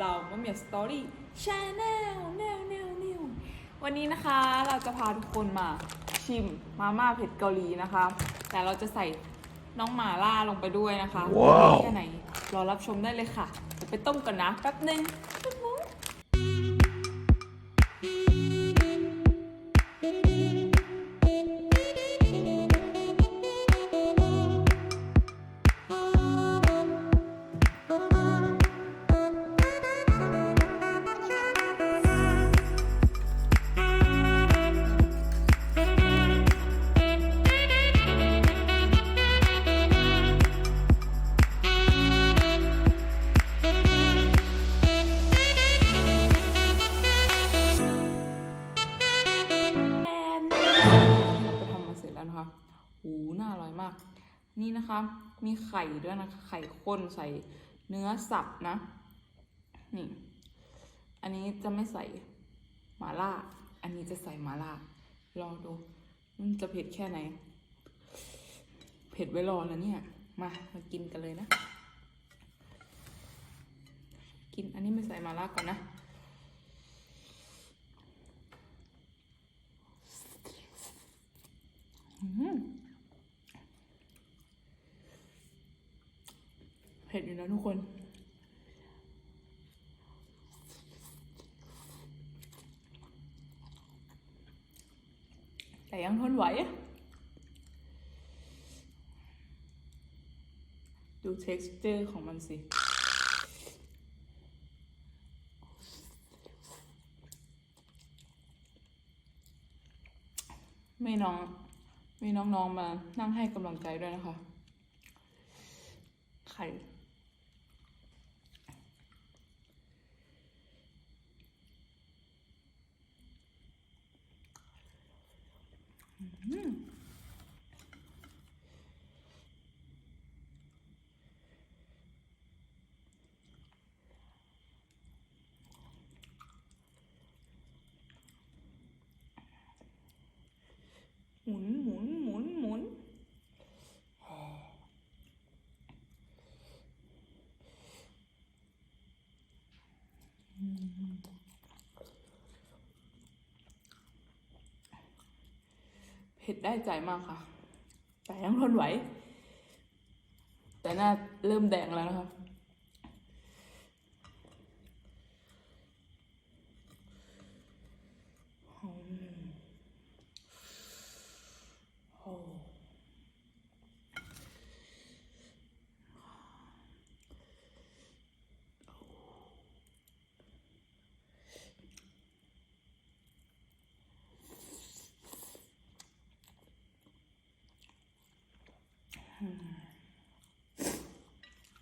เรามะเหมียวสตอรี่ชาแนลแนวแนวแนววันนี้นะคะเราจะพาทุกคนมาชิมมาม่าเผ็ดเกาหลีนะคะ แต่เราจะใส่น้องหมาล่าลงไปด้วยนะคะว้าวแค่ไหนรอรับชมได้เลยค่ะเดี๋ยวไปต้มก่อนนะแป๊บนึง มีไข่ด้วยนะคะ ไข่ข้นใส่เนื้อสับนะ นี่ อันนี้จะไม่ใส่หมาล่า อันนี้จะใส่หมาล่า ลองดู มันจะเผ็ดแค่ไหน เผ็ดไว้รอแล้วเนี่ย มา มากินกันเลยนะ กิน อันนี้ไม่ใส่หมาล่าก่อนนะอืม ผ็ดอยู่นะทุกคน แต่ยังทนไหว ดู texture ของมันสิไม่น้อง มีน้องๆมานั่งให้กำลังใจด้วยนะคะ ไข่ อืมหมุนหมุนหมุนหมุน เผ็ดได้ใจมากค่ะ แต่ยังทนไหว แต่หน้าเริ่มแดงแล้วนะครับมโอ้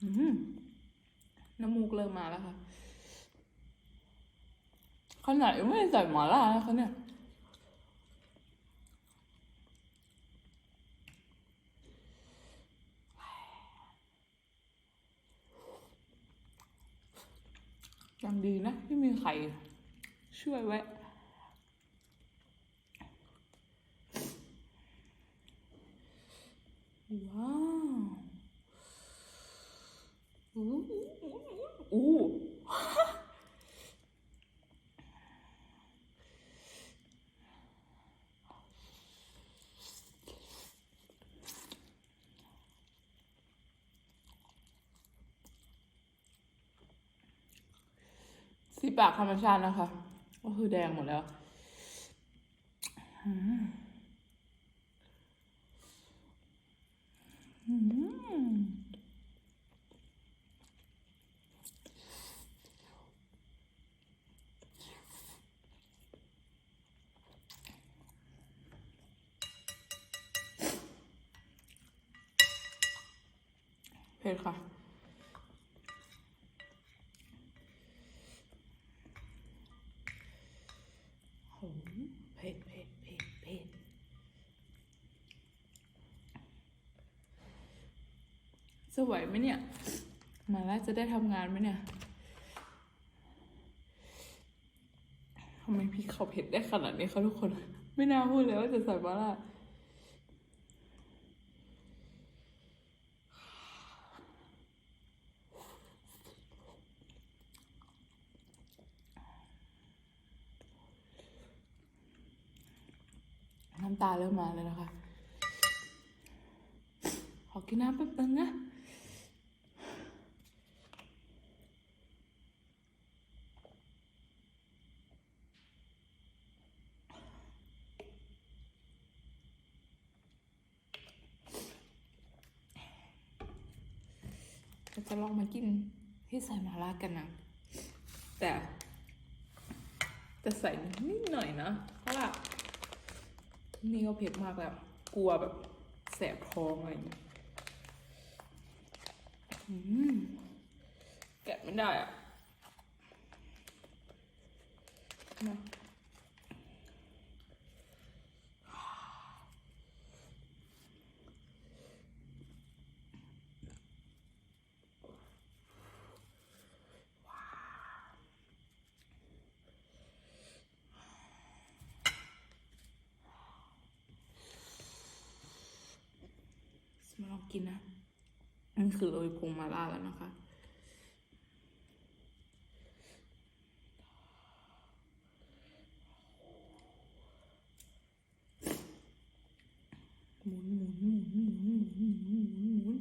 อืมน้ำมูก เริ่มมาแล้วค่ะขนาดยังไม่ได้ใส่หมาล่านะคะเนี่ยยังดีนะที่มีไข่ช่วยไว้ว้าวอู้อู้อู้ สีปากธรรมชาตินะคะ ก็คือแดงหมดแล้ว อืมเผ็ดค่ะ จะไหวไหมเนี่ย มาแล้วจะได้ทำงานไหมเนี่ยทำไมพี่เขาเผ็ดได้ขนาดนี้คะทุกคน ไม่น่าพูดเลยว่าจะใส่มาล่าน้ำตาเริ่มมาแล้วนะคะ ขอกินน้ำแป๊บนึงนะ จะลองมากินที่ใส่หมาล่ากันนะ แต่จะใส่นิดหน่อยนะ เพราะว่านี่ก็เผ็ดมากแล้วกลัวแบบแสบท้องอะไรอย่างเงี้แกะไม่ได้อะนะ กินนะนี่คือโรยพงมาล่าแล้วนะคะ หมุนหมุนหมุนหมุนหมุนหมุนหมุนหมุน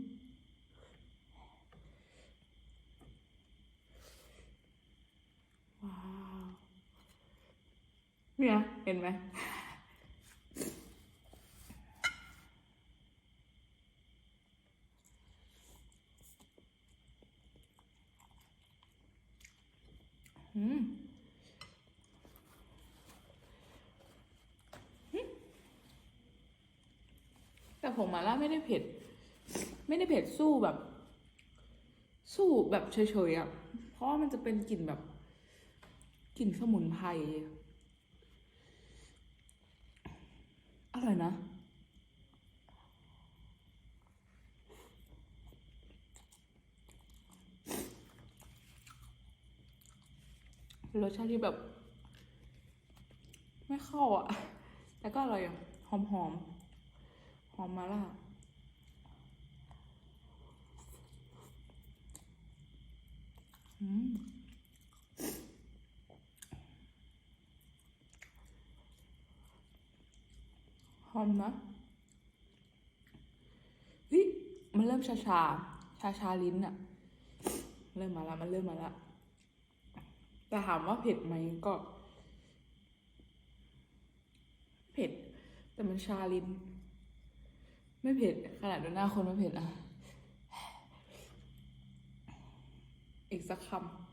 ว้าว เนี่ย เห็นไหม แต่ผงมาล่าไม่ได้เผ็ด ไม่ได้เผ็ดสู้แบบ สู้แบบเฉยๆอะ เพราะมันจะเป็นกลิ่นแบบกลิ่นสมุนไพรอร่อยนะ เป็นรสชาติที่แบบ ไม่เข้าอะ แต่ก็อร่อยอะ หอมหอมหอมมาล่าอืมหอมนะเฮ้ยมันเริ่มชาชาชาชาลิ้นอะเริ่มมาล้วมันเริ่มมาล้ว แต่ถามว่าเผ็ดไหมก็ เผ็ด แต่มันชาลิน ไม่เผ็ด ขนาดดูหน้าคนไม่เผ็ดอะ อีกสักคำ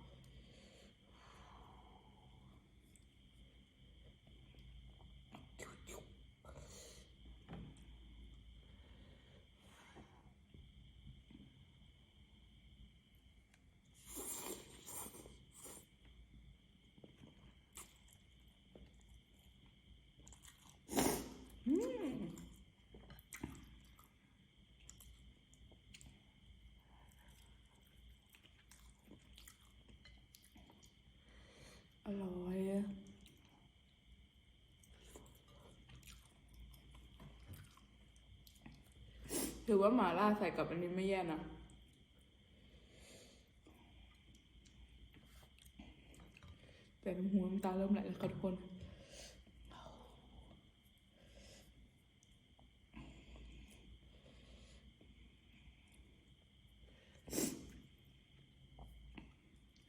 อืมอร่อย ถือว่าหมาล่าใส่กับอันนี้ไม่แย่นะแต่หูน้ำตาเริ่มไหลแล้วค่ะทุกคน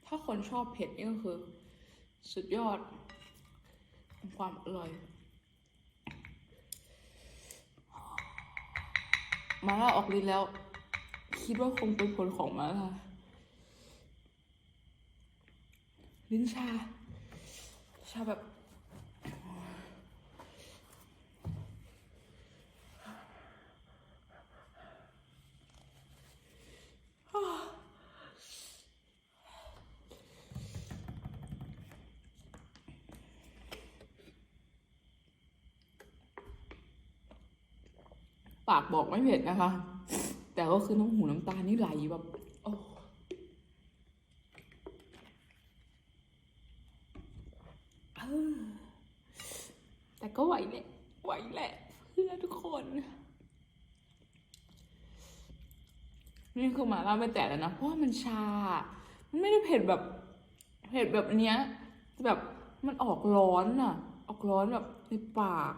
ถ้าคนชอบเผ็ดนี่ก็คือ สุดยอด ความอร่อย มาล่าออกฤทธิ์แล้ว คิดว่าคงเป็นผลของมาล่าลิ้นชา ชาแบบ ปากบอกไม่เผ็ดนะคะ แต่ก็คือน้ำหูน้ำตานี่ไหลแบบโอ้แต่ก็ไหวแหละ ไหวแหละ เพื่อทุกคน นี่คือหมาล่าไม่แตะแล้วนะ เพราะมันชา มันไม่ได้เผ็ดแบบ เผ็ดแบบเนี้ย แบบมันออกร้อนอะออกร้อนแบบในปาก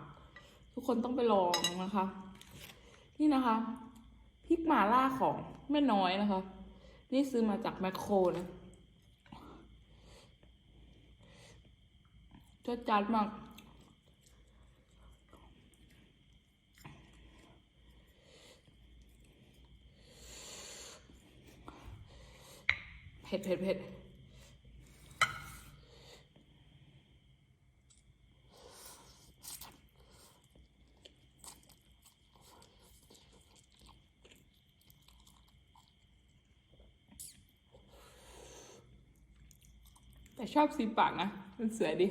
ทุกคนต้องไปลองนะคะ นี่นะคะพริกหม่าล่าของแม่น้อยนะคะ นี่ซื้อมาจากแมคโครนะจดจัดมากเผ็ดเผ็ดเผ็ด แต่ชอบสีปากนะมันสวยดี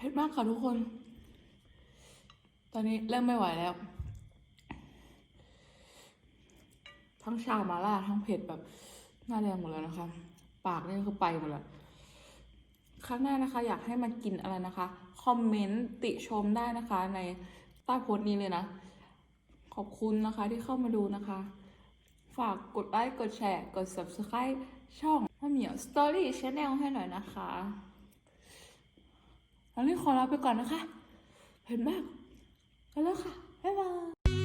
เผ็ดมากค่ะทุกคน ตอนนี้เริ่มไม่ไหวแล้ว ทั้งชามาล่าทั้งเผ็ดแบบหน้าแดงหมดแล้วนะคะ ปากนี่คือไปหมดแล้วครั้งหน้านะคะ อยากให้มันกินอะไรนะคะ คอมเมนต์ติชมได้นะคะในใต้โพสต์นี้เลยนะ ขอบคุณนะคะที่เข้ามาดูนะคะ ฝากกดไลค์กดแชร์ กด subscribe ช่องมะเหมียว Story Channel ให้หน่อยนะคะ วันนี้ขอลาไปก่อนนะคะ เห็นมากไปแล้วค่ะ บ๊ายบาย